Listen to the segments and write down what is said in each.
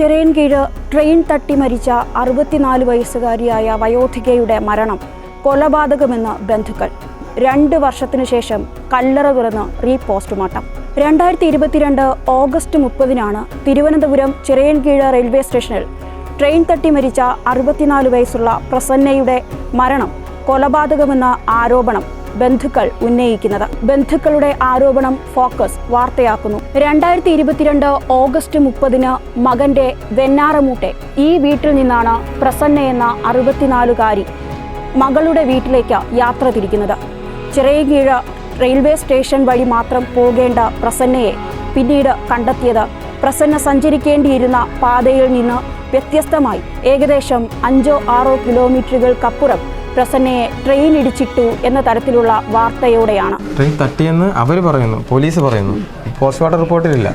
Chirayinkeezhu train തട്ടി മരിച്ച അറുപത്തിനാല് വയസ്സുകാരിയായ വയോധികയുടെ മരണം കൊലപാതകമെന്ന് ബന്ധുക്കൾ. രണ്ട് വർഷത്തിനു ശേഷം കല്ലറ തുറന്ന് റീ പോസ്റ്റ്മോർട്ടം. രണ്ടായിരത്തി ഇരുപത്തിരണ്ട് ഓഗസ്റ്റ് മുപ്പതിനാണ് തിരുവനന്തപുരം ചിറയൻകീഴ് റെയിൽവേ സ്റ്റേഷനിൽ ട്രെയിൻ തട്ടി മരിച്ച അറുപത്തിനാല് വയസ്സുള്ള പ്രസന്നയുടെ മരണം കൊലപാതകമെന്ന ആരോപണം ബന്ധുക്കൾ ഉന്നയിക്കുന്നത്. ബന്ധുക്കളുടെ ആരോപണം ഫോക്കസ് വാർത്തയാക്കുന്നു. രണ്ടായിരത്തി ഇരുപത്തിരണ്ട് ഓഗസ്റ്റ് മുപ്പതിന് മകന്റെ വെന്നാറമൂട്ടെ ഈ വീട്ടിൽ നിന്നാണ് പ്രസന്ന എന്ന അറുപത്തിനാലുകാരി മകളുടെ വീട്ടിലേക്ക് യാത്ര തിരിക്കുന്നത്. ചിറയകീഴ് റെയിൽവേ സ്റ്റേഷൻ വഴി മാത്രം പോകേണ്ട പ്രസന്നയെ പിന്നീട് കണ്ടെത്തിയത്. പ്രസന്ന സഞ്ചരിക്കേണ്ടിയിരുന്ന പാതയിൽ നിന്ന് വ്യത്യസ്തമായി ഏകദേശം അഞ്ചോ ആറോ കിലോമീറ്ററുകൾക്കപ്പുറം പ്രസന്നയെ ട്രെയിൻ ഇടിച്ചിട്ടു എന്ന തരത്തിലുള്ള വാർത്തയോടെയാണ്. ട്രെയിൻ തട്ടിയെന്ന് അവർ പറയുന്നു പോലീസ് പറയുന്നു. പോസ്റ്റ്മോർട്ടം റിപ്പോർട്ടിലില്ല.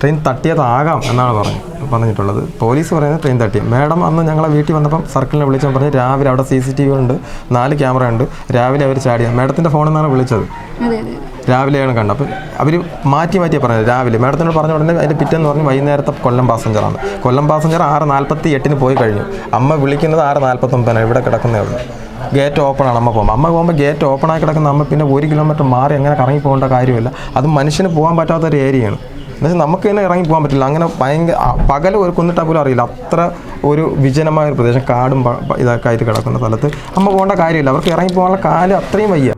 ട്രെയിൻ തട്ടിയതാകാം എന്നാണ് പറഞ്ഞു പറഞ്ഞിട്ടുള്ളത്. പോലീസ് പറയുന്നത് ട്രെയിൻ തട്ടി. മാഡം അന്ന് ഞങ്ങളെ വീട്ടിൽ വന്നപ്പം സർക്കിളിനെ വിളിച്ചാൽ പറഞ്ഞു രാവിലെ അവിടെ സി സി ടി വി ഉണ്ട് നാല് ക്യാമറ ഉണ്ട് രാവിലെ അവർ ചാടിയ. മാഡത്തിന്റെ ഫോണിൽ നിന്നാണ് വിളിച്ചത്. രാവിലെയാണ് കണ്ടത്. അപ്പം അവർ മാറ്റി മാറ്റി പറഞ്ഞത് രാവിലെ. മാഡത്തിനോട് പറഞ്ഞ ഉടനെ അതിന്റെ പിറ്റേന്ന് പറഞ്ഞ് വൈകുന്നേരത്തെ കൊല്ലം പാസഞ്ചറാണ്. കൊല്ലം പാസഞ്ചർ ആറ് നാൽപ്പത്തി എട്ടിന് പോയി കഴിഞ്ഞു. അമ്മ വിളിക്കുന്നത് ആറ് നാൽപ്പത്തൊമ്പതിനാണ് ഇവിടെ കിടക്കുന്നേ ഉള്ളൂ. ഗേറ്റ് ഓപ്പൺ ആണ് അമ്മ പോകുമ്പോൾ അമ്മ പോകുമ്പോൾ ഗേറ്റ് ഓപ്പൺ ആയി കിടക്കുന്ന അമ്മ പിന്നെ ഒരു കിലോമീറ്റർ മാറി അങ്ങനെ കറങ്ങി പോകേണ്ട കാര്യമില്ല. അത് മനുഷ്യന് പോകാൻ പറ്റാത്ത ഒരു ഏരിയയാണ് എന്നുവെച്ചാൽ നമുക്ക് തന്നെ ഇറങ്ങി പോകാൻ പറ്റില്ല. അങ്ങനെ ഭയങ്കര പകൽ ഒരു കൊന്നിട്ടാൽ പോലും അറിയില്ല. അത്ര ഒരു വിജനമായ ഒരു പ്രദേശം. കാടും ഇതൊക്കെ ആയിട്ട് കിടക്കുന്ന സ്ഥലത്ത്. അമ്മ പോകേണ്ട കാര്യമില്ല. അവർക്ക് ഇറങ്ങി പോകാനുള്ള കാലം അത്രയും വയ്യ.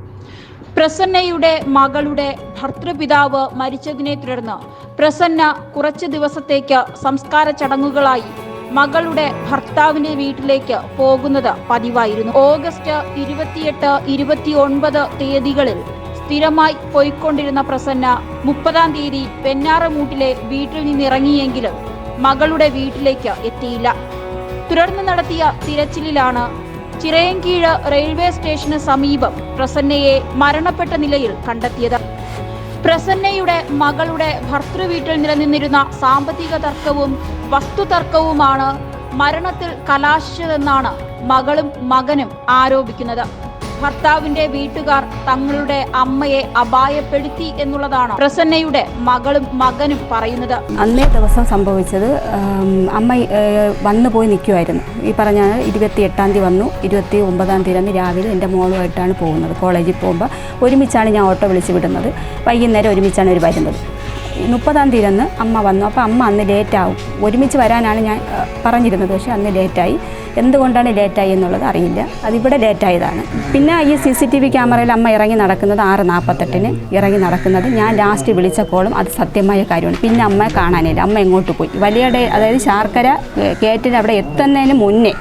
പ്രസന്നയുടെ മകളുടെ ഭർത്തൃപിതാവ് മരിച്ചതിനെ തുടർന്ന് പ്രസന്ന കുറച്ച് ദിവസത്തേക്ക് സംസ്കാര ചടങ്ങുകളായി മകളുടെ ഭർത്താവിന്റെ വീട്ടിലേക്ക് പോകുന്നത് പതിവായിരുന്നു. ഓഗസ്റ്റ് ഇരുപത്തിയെട്ട് ഇരുപത്തിയൊൻപത് തീയതികളിൽ സ്ഥിരമായി പോയിക്കൊണ്ടിരുന്ന പ്രസന്ന മുപ്പതാം തീയതി പെന്നാറമൂട്ടിലെ വീട്ടിൽ നിന്നിറങ്ങിയെങ്കിലും മകളുടെ വീട്ടിലേക്ക് എത്തിയില്ല. തുടർന്ന് നടത്തിയ തിരച്ചിലിലാണ് ചിറയൻകീഴ് റെയിൽവേ സ്റ്റേഷന് സമീപം പ്രസന്നയെ മരണപ്പെട്ട നിലയിൽ കണ്ടെത്തിയത്. പ്രസന്നയുടെ മകളുടെ ഭർത്തൃവീട്ടിൽ നിലനിന്നിരുന്ന സാമ്പത്തിക തർക്കവും വസ്തുതർക്കവുമാണ് മരണത്തിൽ കലാശിച്ചതെന്നാണ് മകളും മകനും ആരോപിക്കുന്നത്. ഭർത്താവിന്റെ വീട്ടുകാർ തങ്ങളുടെ അമ്മയെ അപായപ്പെടുത്തി എന്നുള്ളതാണ് പ്രസന്നയുടെ മകളും മകനും പറയുന്നത്. അന്നേ ദിവസം സംഭവിച്ചത് അമ്മ വന്നു പോയി നിൽക്കുമായിരുന്നു ഈ പറഞ്ഞ ഇരുപത്തി എട്ടാം തീയതി വന്നു. ഇരുപത്തി ഒമ്പതാം തീയതി അന്ന് രാവിലെ എന്റെ മോളുമായിട്ടാണ് പോകുന്നത്. കോളേജിൽ പോകുമ്പോൾ ഒരുമിച്ചാണ് ഞാൻ ഓട്ടോ വിളിച്ച് വിടുന്നത്. വൈകുന്നേരം ഒരുമിച്ചാണ് അവർ വരുന്നത്. മുപ്പതാം തീയതി അന്ന് അമ്മ വന്നു. അപ്പോൾ അമ്മ അന്ന് ലേറ്റാവും. ഒരുമിച്ച് വരാനാണ് ഞാൻ പറഞ്ഞിരുന്നത്. പക്ഷേ അന്ന് ലേറ്റായി. എന്തുകൊണ്ടാണ് ലേറ്റായി എന്നുള്ളത് അറിയില്ല. അതിവിടെ ലേറ്റായതാണ്. പിന്നെ ഈ സി സി ടി വി ക്യാമറയിൽ അമ്മ ഇറങ്ങി നടക്കുന്നത് ആറ് നാൽപ്പത്തെട്ടിന് ഇറങ്ങി നടക്കുന്നത്. ഞാൻ ലാസ്റ്റ് വിളിച്ച കോളും അത് സത്യമായ കാര്യമാണ്. പിന്നെ അമ്മയെ കാണാനില്ല. അമ്മ എങ്ങോട്ട് പോയി? വലിയടെ അതായത് ശാർക്കര കേറ്റിന് അവിടെ എത്തുന്നതിന് മുന്നേ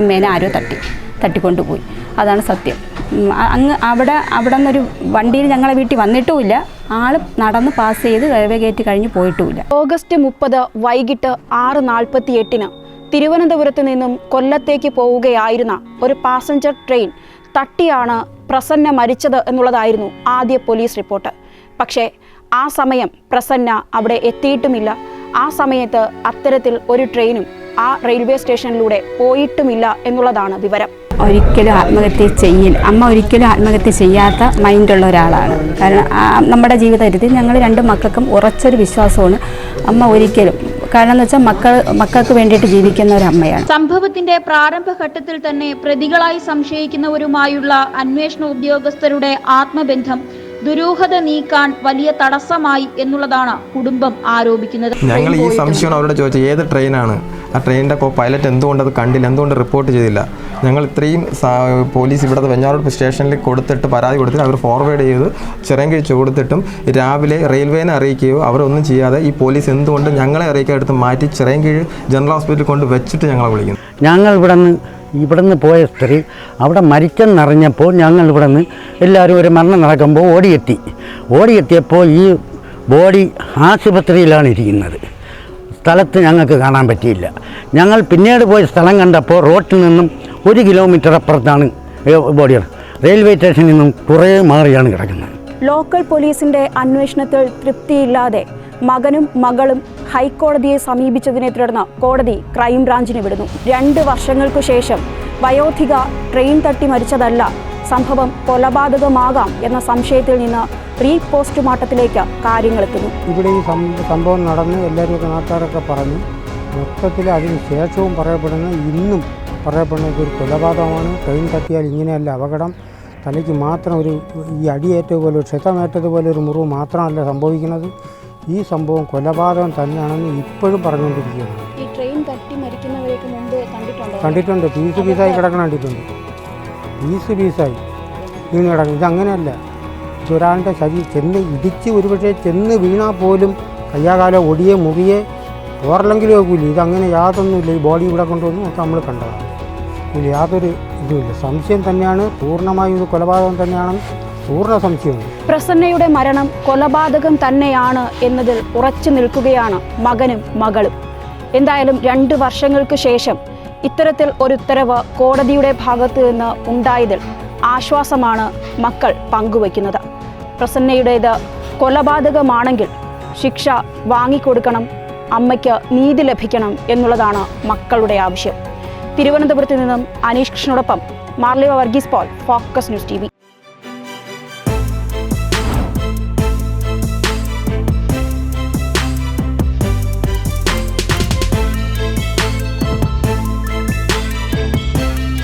അമ്മേനെ ആരോ തട്ടി തട്ടിക്കൊണ്ടുപോയി അതാണ് സത്യം. അങ്ങ് അവിടെ അവിടെ നിന്നൊരു വണ്ടിയിൽ ഞങ്ങളെ വീട്ടിൽ വന്നിട്ടുമില്ല. ആൾ നടന്ന് പാസ് ചെയ്ത് റെയിൽവേ ഗേറ്റ് കഴിഞ്ഞ് പോയിട്ടുമില്ല ഓഗസ്റ്റ് മുപ്പത് വൈകിട്ട് ആറ് നാൽപ്പത്തി എട്ടിന് തിരുവനന്തപുരത്ത് നിന്നും കൊല്ലത്തേക്ക് പോവുകയായിരുന്ന ഒരു പാസഞ്ചർ ട്രെയിൻ തട്ടിയാണ് പ്രസന്ന മരിച്ചത് എന്നുള്ളതായിരുന്നു ആദ്യ പോലീസ് റിപ്പോർട്ട് പക്ഷേ ആ സമയം പ്രസന്ന അവിടെ എത്തിയിട്ടുമില്ല. ആ സമയത്ത് അത്തരത്തിൽ ഒരു ട്രെയിനും ആ റെയിൽവേ സ്റ്റേഷനിലൂടെ പോയിട്ടുമില്ല എന്നുള്ളതാണ് വിവരം. ഒരിക്കലും ആത്മഹത്യ ചെയ്യില്ല അമ്മ ഒരിക്കലും ആത്മഹത്യ ചെയ്യാത്ത മൈൻഡുള്ള ഒരാളാണ്. കാരണം നമ്മുടെ ജീവിതത്തിൽ ഞങ്ങൾ രണ്ട് മക്കൾക്കും ഉറച്ചൊരു വിശ്വാസമാണ്. അമ്മ ഒരിക്കലും കാരണം എന്ന് വെച്ചാൽ മക്കൾ മക്കൾക്ക് വേണ്ടിയിട്ട് ജീവിക്കുന്ന ഒരു അമ്മയാണ്. സംഭവത്തിന്റെ പ്രാരംഭഘട്ടത്തിൽ തന്നെ പ്രതികളായി സംശയിക്കുന്നവരുമായുള്ള അന്വേഷണ ഉദ്യോഗസ്ഥരുടെ ആത്മബന്ധം ദുരൂഹത നീക്കാൻ വലിയ തടസ്സമായി എന്നുള്ളതാണ് കുടുംബം ആരോപിക്കുന്നത്. ഞങ്ങൾ ഈ സംശയം അവരോട് ചോദിച്ചത്. ഏത് ട്രെയിനാണ്? ആ ട്രെയിനിന്റെ പൈലറ്റ് എന്തുകൊണ്ട് അത് കണ്ടില്ല എന്തുകൊണ്ട് റിപ്പോർട്ട് ചെയ്തില്ല? ഞങ്ങൾ ഇത്രയും പോലീസ് ഇവിടെ വെഞ്ഞാറോട് സ്റ്റേഷനിൽ കൊടുത്തിട്ട് പരാതി കൊടുത്തിട്ട് അവർ ഫോർവേഡ് ചെയ്ത് ചിറങ്കിഴിച്ച് കൊടുത്തിട്ടും രാവിലെ റെയിൽവേനെ അറിയിക്കുകയോ അവരൊന്നും ചെയ്യാതെ ഈ പോലീസ് എന്തുകൊണ്ട് ഞങ്ങളെ അറിയിക്കാൻ എടുത്ത് മാറ്റി ചിറയൻകീഴ് ജനറൽ ഹോസ്പിറ്റലിൽ കൊണ്ട് വെച്ചിട്ട് ഞങ്ങളെ വിളിക്കുന്നു. ഞങ്ങൾ ഇവിടെ നിന്ന് ഇവിടെ നിന്ന് പോയ സ്ത്രീ അവിടെ മരിച്ചെന്നറിഞ്ഞപ്പോൾ ഞങ്ങൾ ഇവിടെ നിന്ന് എല്ലാവരും ഒരു മരണം നടക്കുമ്പോൾ ഓടിയെത്തി. ഓടിയെത്തിയപ്പോൾ ഈ ബോഡി ആശുപത്രിയിലാണ് ഇരിക്കുന്നത്. സ്ഥലത്ത് ഞങ്ങൾക്ക് കാണാൻ പറ്റിയില്ല. ഞങ്ങൾ പിന്നീട് പോയ സ്ഥലം കണ്ടപ്പോൾ റോട്ടിൽ നിന്നും ഒരു കിലോമീറ്റർ അപ്പുറത്താണ് ബോഡി റെയിൽവേ സ്റ്റേഷനിൽ നിന്നും കുറേ മാറിയാണ് കിടക്കുന്നത്. ലോക്കൽ പോലീസിന്റെ അന്വേഷണത്തിൽ തൃപ്തിയില്ലാതെ മകനും മകളും ഹൈക്കോടതിയെ സമീപിച്ചതിനെ തുടർന്ന് കോടതി ക്രൈംബ്രാഞ്ചിന് വിടുന്നു. രണ്ട് വർഷങ്ങൾക്കു ശേഷം വയോധിക ട്രെയിൻ തട്ടി മരിച്ചതല്ല സംഭവം കൊലപാതകമാകാം എന്ന സംശയത്തിൽ നിന്ന് റീ പോസ്റ്റ്മോർട്ടത്തിലേക്ക് കാര്യങ്ങളെത്തുന്നു. ഇവിടെ ഈ സംഭവം നടന്ന് എല്ലാവരും നാട്ടുകാരൊക്കെ പറഞ്ഞു. മൊത്തത്തിൽ അതിന് ശേഷവും പറയപ്പെടുന്ന ഇന്നും പറയപ്പെടുന്ന ഒരു കൊലപാതകമാണ്. ട്രെയിൻ തട്ടിയാൽ ഇങ്ങനെയല്ല അപകടം. തലയ്ക്ക് മാത്രം ഒരു ഈ അടിയേറ്റതുപോലെ ക്ഷതമേറ്റതുപോലെ ഒരു മുറിവ് മാത്രമല്ല സംഭവിക്കുന്നത്. ഈ സംഭവം കൊലപാതകം തന്നെയാണെന്ന് ഇപ്പോഴും പറഞ്ഞുകൊണ്ടിരിക്കുകയാണ്. ഈ ട്രെയിൻ തട്ടി മരിക്കുന്നവരെയൊക്കെ മുമ്പ് കണ്ടിട്ടുണ്ട് കണ്ടിട്ടുണ്ട്. പീസ് പീസായി കിടക്കണ കണ്ടിട്ടുണ്ട്. പീസ് പീസായി വീണ് കിടക്കണം ഇതങ്ങനെയല്ല ചുരാളിന്റെ ശരീരം ചെന്ന് ഇടിച്ച് ഒരുപക്ഷെ ചെന്ന് വീണാൽ പോലും കയ്യാകാലം ഒടിയെ മുറിയെ പോറലെങ്കിലും ഒക്കില്ല ഇതങ്ങനെ യാതൊന്നുമില്ല. ഈ ബോഡി ഇവിടെ കൊണ്ടുവന്നു ഒക്കെ നമ്മൾ കണ്ടതാണ്. ഇതിൽ യാതൊരു ഇതുമില്ല. സംശയം തന്നെയാണ്. പൂർണമായും ഇത് കൊലപാതകം തന്നെയാണെന്ന് പൂർണ സംശയമുണ്ട് പ്രസന്നയുടെ മരണം കൊലപാതകം തന്നെയാണ് എന്നതിൽ ഉറച്ചു നിൽക്കുകയാണ് മകനും മകളും. എന്തായാലും രണ്ട് വർഷങ്ങൾക്ക് ശേഷം ഇത്തരത്തിൽ ഒരു ഉത്തരവ് കോടതിയുടെ ഭാഗത്തു നിന്ന് ഉണ്ടായതിൽ ആശ്വാസമാണ് മക്കൾ പങ്കുവയ്ക്കുന്നത്. പ്രസന്നയുടേത് കൊലപാതകമാണെങ്കിൽ ശിക്ഷ വാങ്ങിക്കൊടുക്കണം അമ്മയ്ക്ക് നീതി ലഭിക്കണം എന്നുള്ളതാണ് മക്കളുടെ ആവശ്യം. തിരുവനന്തപുരത്ത് നിന്നും അനീഷ് കൃഷ്ണനോടൊപ്പം മാർലിവ Varghese Paul focus news T